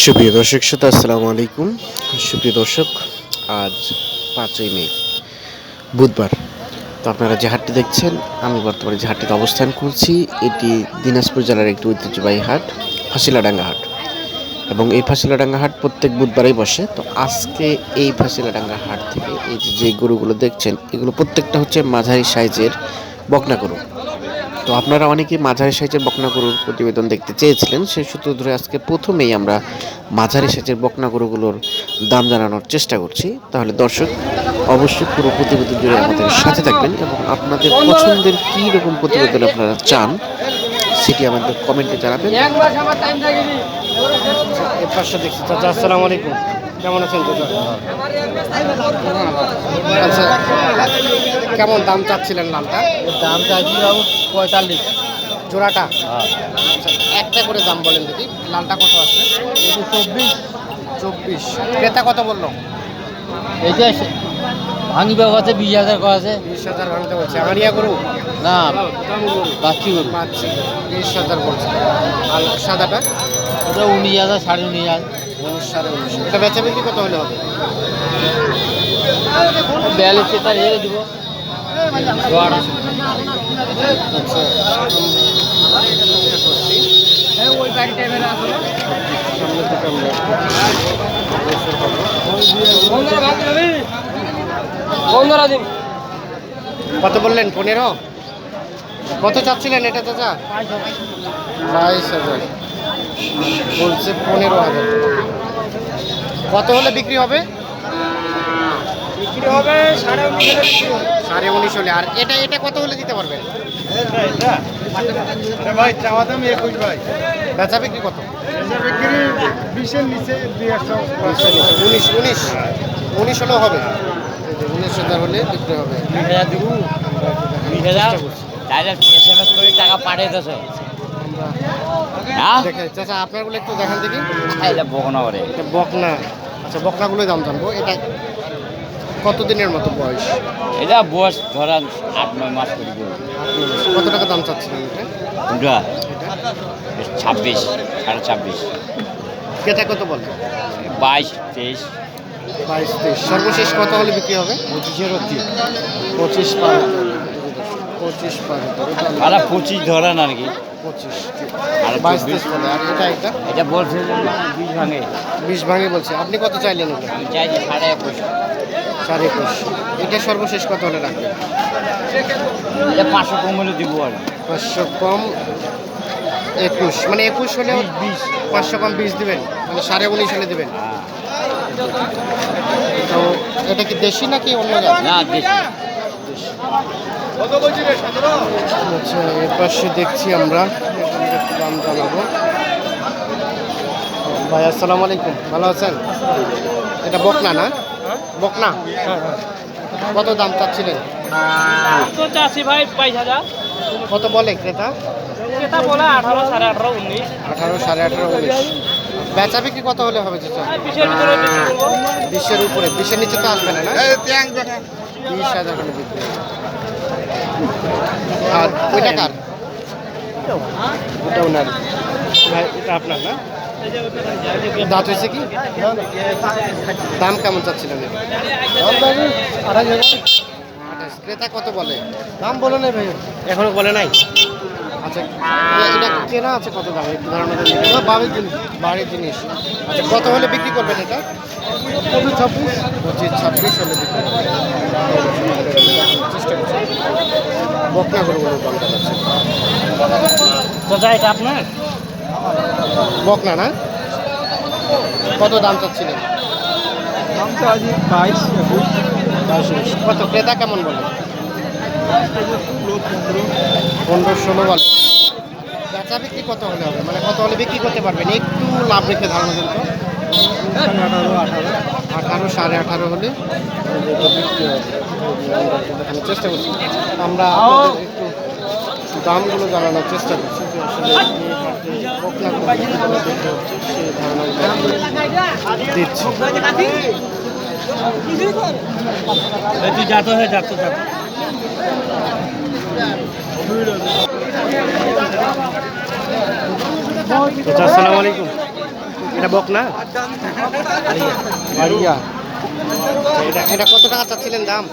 সুপ্রিয় দর্শক, শ্রোতা, আসসালামু আলাইকুম। সুপ্রিয় দর্শক, আজ পাঁচই মে, বুধবার। তো আপনারা যে হাটটি দেখছেন, আমি বর্তমানে যে হাটটিতে অবস্থান করছি, এটি দিনাজপুর জেলার একটি ঐতিহ্যবাহী হাট, ফাঁসিলাডাঙ্গা হাট। এবং এই ফাঁসিলাডাঙ্গা হাট প্রত্যেক বুধবারেই বসে। তো আজকে এই ফাঁসিলাডাঙ্গা হাট থেকে এই যে গরুগুলো দেখছেন, এগুলো প্রত্যেকটা হচ্ছে মাঝারি সাইজের বকনা গরু। তো আপনারা অনেকেই মাঝারি সাইজের বকনা গরুর প্রতিবেদন দেখতে চেয়েছিলেন সেই সূত্র ধরে আজকে প্রথমেই আমরা মাঝারি সাইজের বকনা গরুগুলোর দাম জানানোর চেষ্টা করছি। তাহলে দর্শক অবশ্যই পুরো প্রতিবেদন জুড়ে আমাদের সাথে থাকবেন এবং আপনাদের পছন্দের কী রকম প্রতিবেদন আপনারা চান সেটি আমাদের কমেন্টে জানাবেন। আসসালামু আলাইকুম। কেমন আছেন চাচা আচ্ছা কেমন দাম চাচ্ছিলেন লালটা দাম চাইছি বাবু পঁয়তাল্লিশ। জোড়াটা? আচ্ছা, একটা করে দাম বলেন দেখি লালটা কত আছে? চব্বিশ। চব্বিশ। ক্রেতা কত বলল? এইটা ভাঙি ব্যাগ আছে বিশ হাজার করা আছে। বিশ হাজার ভাঙতে বলছে আড়িয়া গরু? না বাচ্চি করব পাচ্ছি বিশ হাজার বলছে। আর সাদাটা? ওটা উনিশ হাজার সাড়ে উনিশ হাজার। উনিশ সাড়ে উনিশ এটা বেচা বিক্রি কত হলে হবে? বিয়াল্লিশ তেতার হেরে দিব। আচ্ছা ওই বাড়ি টাইমের আসলে সামনের দিকে আমরা পনেরো দিন। কত বললেন? পনেরো? কত চাচ্ছিলেন এটা চাচা? বাইশ হাজার। বলছে পনেরো হাজার। কত হলে বিক্রি হবে? বিক্রি হবে সাড়ে উনিশ সাড়ে উনিশ হলে। আর এটা এটা কত হলে দিতে পারবেন ভাই চাওয়া দাম একুশ ভাই। বেচা বিক্রি কত? বিক্রি বিশের নিচে দুই একশো উনিশ উনিশ। উনিশ হলেও হবে। এই উনিশ হাজার হলে বিক্রি হবে। বিশ হাজার দিব। হাজার। তাহলে এস এম এস করে টাকা পাঠিয়ে দিতেছে দেখে চাচা আপনারগুলো একটু দেখান দেখি। এটা বকনা এটা বকনা। আচ্ছা বকনাগুলোই দাম জানব। এটা কত দিনের মতো বয়স? এটা বয়স ধরেন আট নয় মাস করে কত টাকা দাম চাচ্ছিলেন এটা? ছাব্বিশ সাড়ে ছাব্বিশ। কত বলে? বাইশ তেইশ। বাইশ তেইশ। সর্বশেষ কত হলে বিক্রি হবে? পঁচিশের পঁচিশ পার পঁচিশ পার পঁচিশ ধরেন আর কি। পঁচিশ বাইশ তেইশ বলে আর এটা এটা এটা বলছে বিশ ভাঙে। বিশ ভাঙে বলছে। আপনি কত চাইলেন এটা আমি চাইছি সাড়ে একুশ। সাড়ে একুশ। এটা সর্বশেষ কত হলে রাখবেন? এটা পাঁচশো কম হলে দিব আর। পাঁচশো কম একুশ। মানে একুশ হলে বিশ পাঁচশো কম বিশ দিবেন। মানে সাড়ে উনিশ হলে দিবেন। হ্যাঁ। তো এটা কি দেশি নাকি অন্য না দেশি। আচ্ছা এর পাশে দেখছি আমরা। একটু দাম জানাব। ভাই আসসালামু আলাইকুম। ভালো আছেন? এটা বকনা না? বকনা? কত দাম চাচ্ছিলেন? তো ভাই বাইশ হাজার। কত বলে ক্রেতা? ক্রেতা বলে আঠারো সাড়ে আঠারো উনিশ। আঠারো সাড়ে আঠারো উনিশ। বেচা বিক্রি কত হলে হবে বিশের বিশের উপরে। বিশের নিচে তো আসবে না না? বিশ হাজার করে বিক্রি আর ওইটা কার? ওটা ওনার। ভাই এটা আপনার না? দাঁত হয়েছে কি? দাম কেমন চাচ্ছিলেন? আড়াই আঠাশ। ক্রেতা কত বলে? দাম বলো না ভাই। এখনও বলে নাই? আচ্ছা এটা কেনা আছে কত দাম? একটু ধারণা। বাবির দিন বাড়ির জিনিস। আচ্ছা কত হলে বিক্রি করবেন এটা? পঁচিশ ছাব্বিশ। পঁচিশ ছাব্বিশ হলে বিক্রি করবেন দেখানোর চেষ্টা করছি বকনা গরুগুলোর দামটা যাচ্ছে চাচা এটা আপনার? বকনা না? কত দাম চাচ্ছিলেন? দাম তো আজ বাইশ বাইশ কত? ক্রেতা কেমন বলে? পনেরো ষোলো বলে। বেচা বিক্রি কত হলে হবে? মানে কত হলে বিক্রি করতে পারবেন? একটু লাভ রেখে ধারণা দেন তো। আঠারো আঠারো। আঠারো সাড়ে আঠারো হলে। বিক্রি হবে দেখানোর চেষ্টা করছি। আমরা একটু দামগুলো জানানোর চেষ্টা করছি যে আসলে দিচ্ছি যাতো হয়ে যাতো আচ্ছা আসসালামু আলাইকুম। এটা বক না? এটা এটা কত টাকা চাচ্ছিলেন দাম?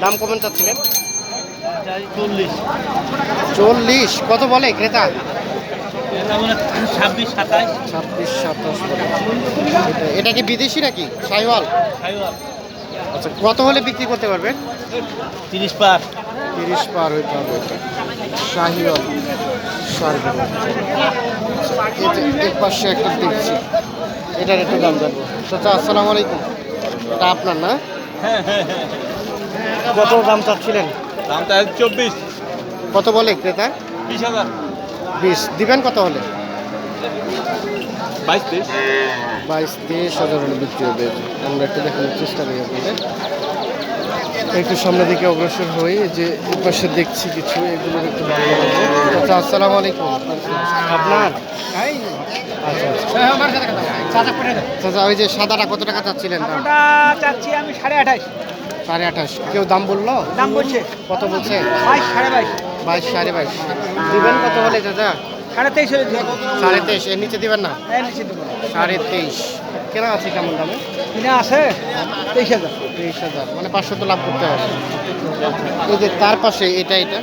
দাম কমন চাচ্ছিলেন? চল্লিশ। চল্লিশ কত বলে ক্রেতা? ছাব্বিশ সাতাশ। ছাব্বিশ সাতাশ এটা- কি বিদেশি নাকি? সাইওয়াল? আচ্ছা কত হলে বিক্রি করতে পারবেন? তিরিশ পার। তিরিশ পার হইতে হবে এটা। শাহিওয়াল সারগুলো এর পাশে একটা দেখছি। এটার একটু দাম জানব। চাচা আসসালামু আলাইকুম। এটা আপনার না? কত দাম চাচ্ছিলেন? দামটা চব্বিশ। কত বলে ক্রেতা? বিশ হাজার। বিশ। দিবেন কত হলে? বাইশ তেইশ। বাইশ তেইশ হাজার হলে বিক্রি হবে। আমরা একটু দেখানোর চেষ্টা করি আপনাদের। একটু সামনের দিকে অগ্রসর হই। যে পাশে দেখছি কিছু এগুলোর একটু ভালো আচ্ছা আসসালামু আলাইকুম। আপনার? আচ্ছা আচ্ছা। চাচা ওই যে সাদাটা কত টাকা চাচ্ছিলেন চাচ্ছি আমি সাড়ে আঠাশ। সাড়ে আঠাশ। কেউ দাম বলল? দাম বলছে। কত বলছে? বাইশ সাড়ে বাইশ। বাইশ সাড়ে বাইশ। দিবেন কত হলে চাচা? সাড়ে তেইশ হলে সাড়ে তেইশ। এর নিচে দিবেন না? নিচে সাড়ে তেইশ। কেনা আছে কেমন দামে? কিনা আছে তেইশ হাজার। তেইশ হাজার। মানে পাঁচশো তো লাভ করতে হবে। এই যে তার পাশে এটা এটা।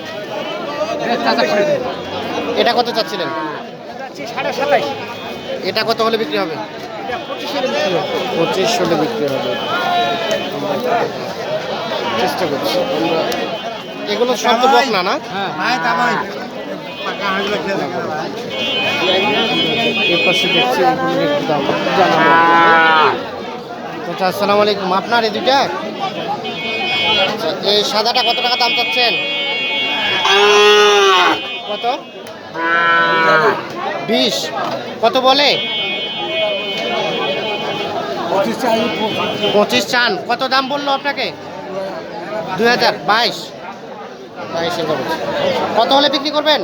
এটা কত চাচ্ছিলেন? চাচ্ছি সাড়ে সাতাইশ। এটা কত হলে বিক্রি হবে। পঁচিশ হলে বিক্রি হবে। পঁচিশ হলে বিক্রি হবে চেষ্টা করছি। আমরা এগুলো সব বক না? না আচ্ছা আসসালামু আলাইকুম। আপনার এই দুইটা? আচ্ছা, এই সাদাটা কত টাকা দাম চাচ্ছেন? কত? বিশ। কত বলে? পঁচিশ চান। কত দাম বলল আপনাকে? দুই হাজার বাইশ। বাইশ হাজার কত হলে বিক্রি করবেন?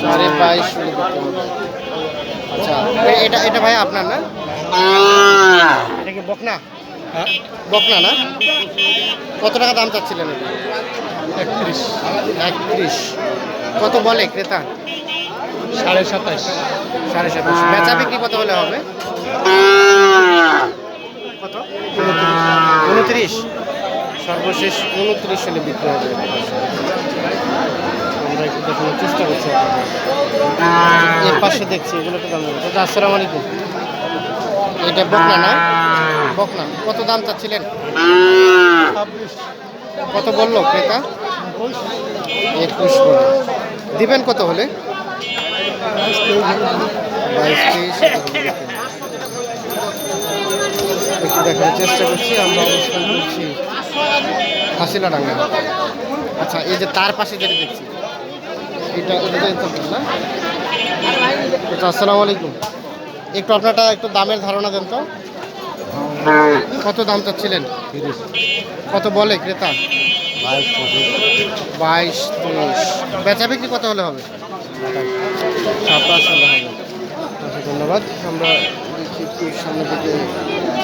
সাড়ে বাইশ। আচ্ছা এটা এটা ভাই আপনার না? এটা কি বকনা? বকনা না? কত টাকা দাম চাচ্ছিলেন একত্রিশ। একত্রিশ। কত বলে ক্রেতা? সাড়ে সাতাশ। সাড়ে সাতাশ। বেচা বিক্রি কত হলে হবে? কত? উনত্রিশ। সর্বশেষ উনত্রিশ হলে বিক্রি হবে। আমরা একটু দেখানোর চেষ্টা করছি। এর পাশে দেখছি এগুলো তো দাম দেবো আসসালামু আলাইকুম। এটা বকনা না? বকনা। কত দাম চাচ্ছিলেন? কত বলল ক্রেতা? একুশ বলল। দিবেন কত হলে? বাইশ তেইশ। দেখার চেষ্টা করছি, আমরা অবস্থান করছি হাসিলা ডাঙ্গা আচ্ছা এই যে তার পাশে যেটা দেখছি, এটা না? আচ্ছা আসসালামু আলাইকুম। একটু আপনারটা একটু দামের ধারণা দেন তো। কত দাম চাচ্ছিলেন? কত বলে ক্রেতা? বাইশ তেইশ বেচা বিক্রি কত হলে হবে? সাতাশ হলে হবে। ধন্যবাদ। আমরা সামনের দিকে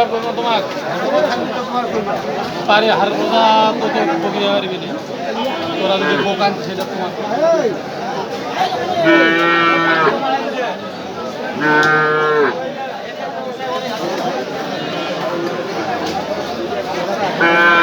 কয়বার করব তোমার? পারে হার রোজা তোকে বকরি পারবি না তোরা যদি বোকান সেটা তোমার। Ji,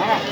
Yeah.